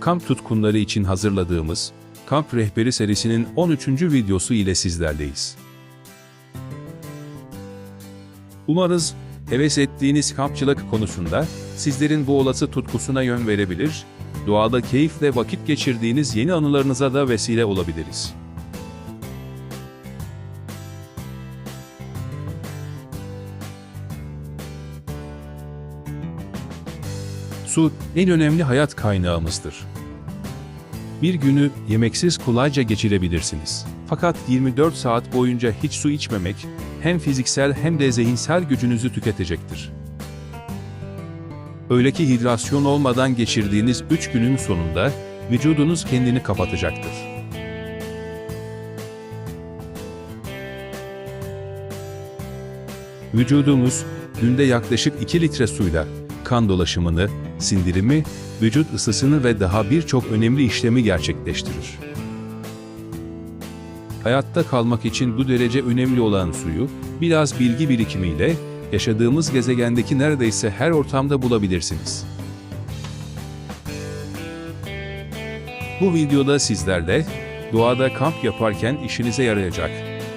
kamp tutkunları için hazırladığımız Kamp Rehberi serisinin 13. videosu ile sizlerleyiz. Umarız heves ettiğiniz kampçılık konusunda sizlerin bu olası tutkusuna yön verebilir, doğada keyifle vakit geçirdiğiniz yeni anılarınıza da vesile olabiliriz. Su en önemli hayat kaynağımızdır. Bir günü yemeksiz kolayca geçirebilirsiniz. Fakat 24 saat boyunca hiç su içmemek hem fiziksel hem de zihinsel gücünüzü tüketecektir. Öyle ki hidrasyon olmadan geçirdiğiniz 3 günün sonunda vücudunuz kendini kapatacaktır. Vücudumuz günde yaklaşık 2 litre suyla kan dolaşımını, sindirimi, vücut ısısını ve daha birçok önemli işlemi gerçekleştirir. Hayatta kalmak için bu derece önemli olan suyu, biraz bilgi birikimiyle yaşadığımız gezegendeki neredeyse her ortamda bulabilirsiniz. Bu videoda sizlerle doğada kamp yaparken işinize yarayacak,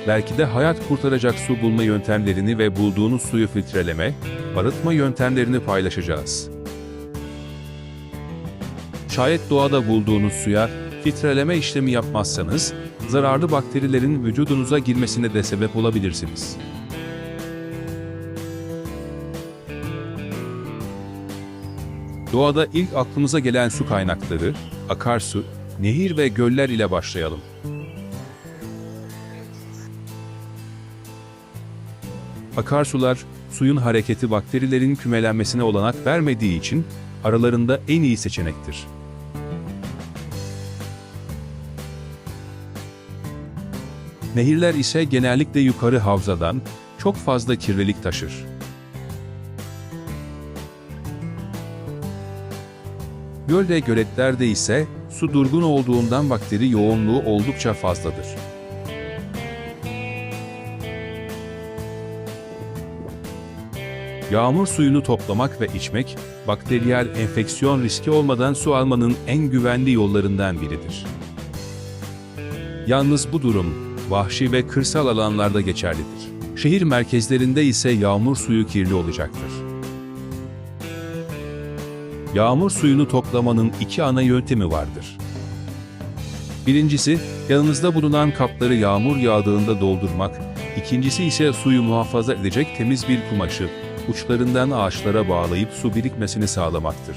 belki de hayat kurtaracak su bulma yöntemlerini ve bulduğunuz suyu filtreleme, arıtma yöntemlerini paylaşacağız. Şayet doğada bulduğunuz suya filtreleme işlemi yapmazsanız, zararlı bakterilerin vücudunuza girmesine de sebep olabilirsiniz. Doğada ilk aklımıza gelen su kaynakları, akarsu, nehir ve göller ile başlayalım. Akarsular, suyun hareketi bakterilerin kümelenmesine olanak vermediği için aralarında en iyi seçenektir. Nehirler ise genellikle yukarı havzadan çok fazla kirlilik taşır. Göl ve göletlerde ise su durgun olduğundan bakteri yoğunluğu oldukça fazladır. Yağmur suyunu toplamak ve içmek, bakteriyel enfeksiyon riski olmadan su almanın en güvenli yollarından biridir. Yalnız bu durum, vahşi ve kırsal alanlarda geçerlidir. Şehir merkezlerinde ise yağmur suyu kirli olacaktır. Yağmur suyunu toplamanın iki ana yöntemi vardır. Birincisi, yanınızda bulunan kapları yağmur yağdığında doldurmak, ikincisi ise suyu muhafaza edecek temiz bir kumaşı, uçlarından ağaçlara bağlayıp su birikmesini sağlamaktır.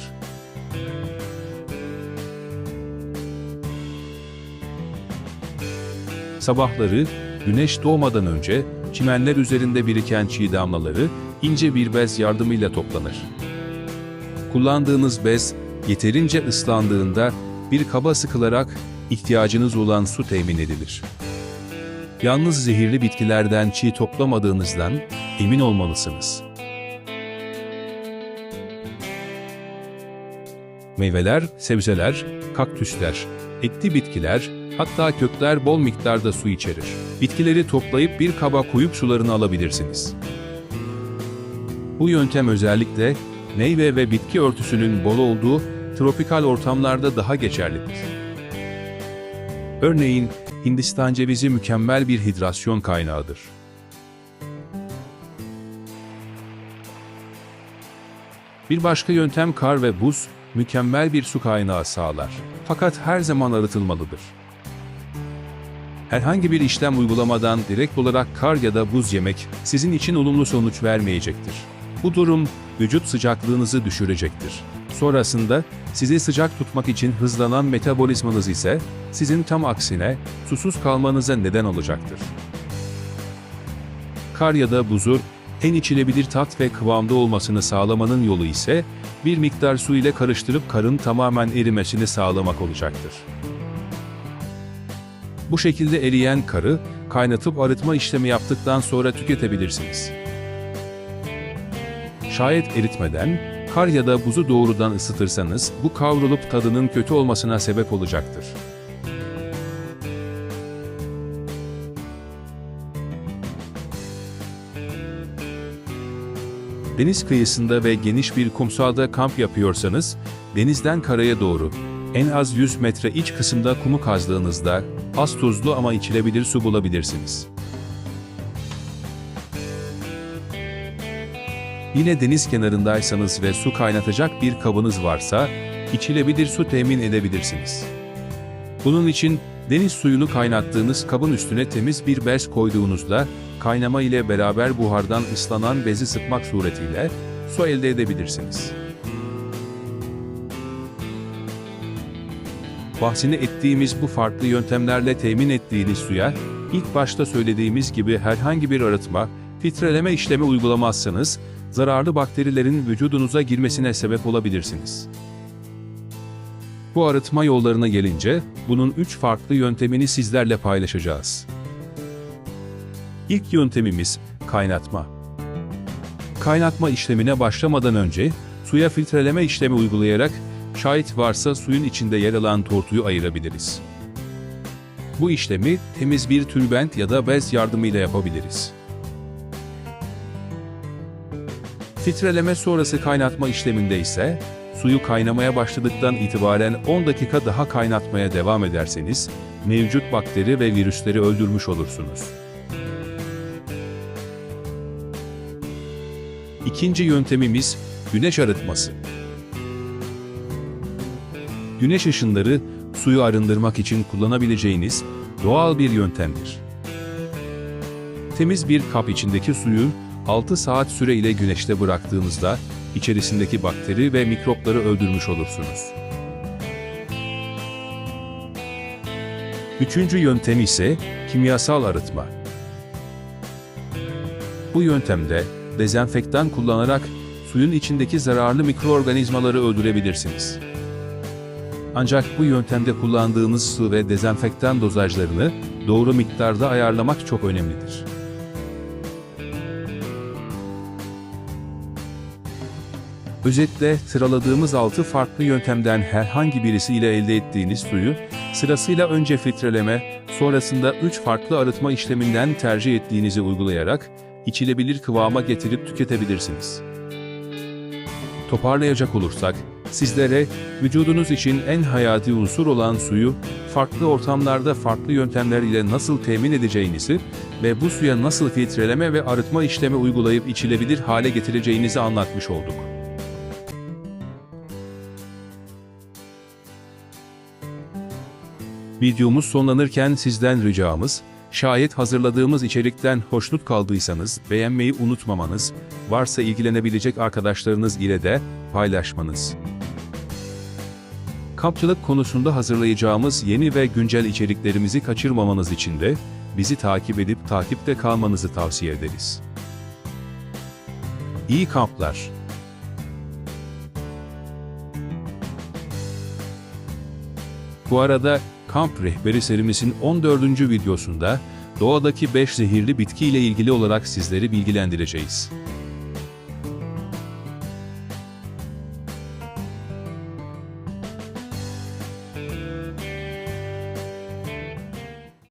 Sabahları, güneş doğmadan önce çimenler üzerinde biriken çiğ damlaları ince bir bez yardımıyla toplanır. Kullandığınız bez yeterince ıslandığında bir kaba sıkılarak ihtiyacınız olan su temin edilir. Yalnız zehirli bitkilerden çiğ toplamadığınızdan emin olmalısınız. Meyveler, sebzeler, kaktüsler, etli bitkiler, hatta kökler bol miktarda su içerir. Bitkileri toplayıp bir kaba koyup sularını alabilirsiniz. Bu yöntem özellikle meyve ve bitki örtüsünün bol olduğu tropikal ortamlarda daha geçerlidir. Örneğin Hindistan cevizi mükemmel bir hidrasyon kaynağıdır. Bir başka yöntem kar ve buz, mükemmel bir su kaynağı sağlar. Fakat her zaman arıtılmalıdır. Herhangi bir işlem uygulamadan direkt olarak kar ya da buz yemek sizin için olumlu sonuç vermeyecektir. Bu durum vücut sıcaklığınızı düşürecektir. Sonrasında sizi sıcak tutmak için hızlanan metabolizmanız ise sizin tam aksine susuz kalmanıza neden olacaktır. Kar ya da buzu en içilebilir tat ve kıvamda olmasını sağlamanın yolu ise bir miktar su ile karıştırıp karın tamamen erimesini sağlamak olacaktır. Bu şekilde eriyen karı kaynatıp arıtma işlemi yaptıktan sonra tüketebilirsiniz. Şayet eritmeden, kar ya da buzu doğrudan ısıtırsanız bu kavrulup tadının kötü olmasına sebep olacaktır. Deniz kıyısında ve geniş bir kumsalda kamp yapıyorsanız, denizden karaya doğru En az 100 metre iç kısımda kumu kazdığınızda az tuzlu ama içilebilir su bulabilirsiniz. Yine deniz kenarındaysanız ve su kaynatacak bir kabınız varsa içilebilir su temin edebilirsiniz. Bunun için deniz suyunu kaynattığınız kabın üstüne temiz bir bez koyduğunuzda kaynama ile beraber buhardan ıslanan bezi sıkmak suretiyle su elde edebilirsiniz. Bahsini ettiğimiz bu farklı yöntemlerle temin ettiğiniz suya ilk başta söylediğimiz gibi herhangi bir arıtma, filtreleme işlemi uygulamazsanız zararlı bakterilerin vücudunuza girmesine sebep olabilirsiniz. Bu arıtma yollarına gelince bunun üç farklı yöntemini sizlerle paylaşacağız. İlk yöntemimiz kaynatma. Kaynatma işlemine başlamadan önce suya filtreleme işlemi uygulayarak şayet varsa suyun içinde yer alan tortuyu ayırabiliriz. Bu işlemi temiz bir tülbent ya da bez yardımıyla yapabiliriz. Filtreleme sonrası kaynatma işleminde ise suyu kaynamaya başladıktan itibaren 10 dakika daha kaynatmaya devam ederseniz mevcut bakteri ve virüsleri öldürmüş olursunuz. İkinci yöntemimiz güneş arıtması. Güneş ışınları suyu arındırmak için kullanabileceğiniz doğal bir yöntemdir. Temiz bir kap içindeki suyu 6 saat süreyle güneşte bıraktığınızda içerisindeki bakteri ve mikropları öldürmüş olursunuz. Üçüncü yöntem ise kimyasal arıtma. Bu yöntemde dezenfektan kullanarak suyun içindeki zararlı mikroorganizmaları öldürebilirsiniz. Ancak bu yöntemde kullandığınız su ve dezenfektan dozajlarını doğru miktarda ayarlamak çok önemlidir. Özetle sıraladığımız 6 farklı yöntemden herhangi birisiyle elde ettiğiniz suyu sırasıyla önce filtreleme, sonrasında 3 farklı arıtma işleminden tercih ettiğinizi uygulayarak içilebilir kıvama getirip tüketebilirsiniz. Toparlayacak olursak, sizlere vücudunuz için en hayati unsur olan suyu farklı ortamlarda farklı yöntemler ile nasıl temin edeceğinizi ve bu suya nasıl filtreleme ve arıtma işlemi uygulayıp içilebilir hale getireceğinizi anlatmış olduk. Videomuz sonlanırken sizden ricamız, şayet hazırladığımız içerikten hoşnut kaldıysanız beğenmeyi unutmamanız, varsa ilgilenebilecek arkadaşlarınız ile de paylaşmanız. Kampçılık konusunda hazırlayacağımız yeni ve güncel içeriklerimizi kaçırmamanız için de bizi takip edip takipte kalmanızı tavsiye ederiz. İyi kamplar. Bu arada Kamp Rehberi serimizin 14. videosunda doğadaki 5 zehirli bitki ile ilgili olarak sizleri bilgilendireceğiz.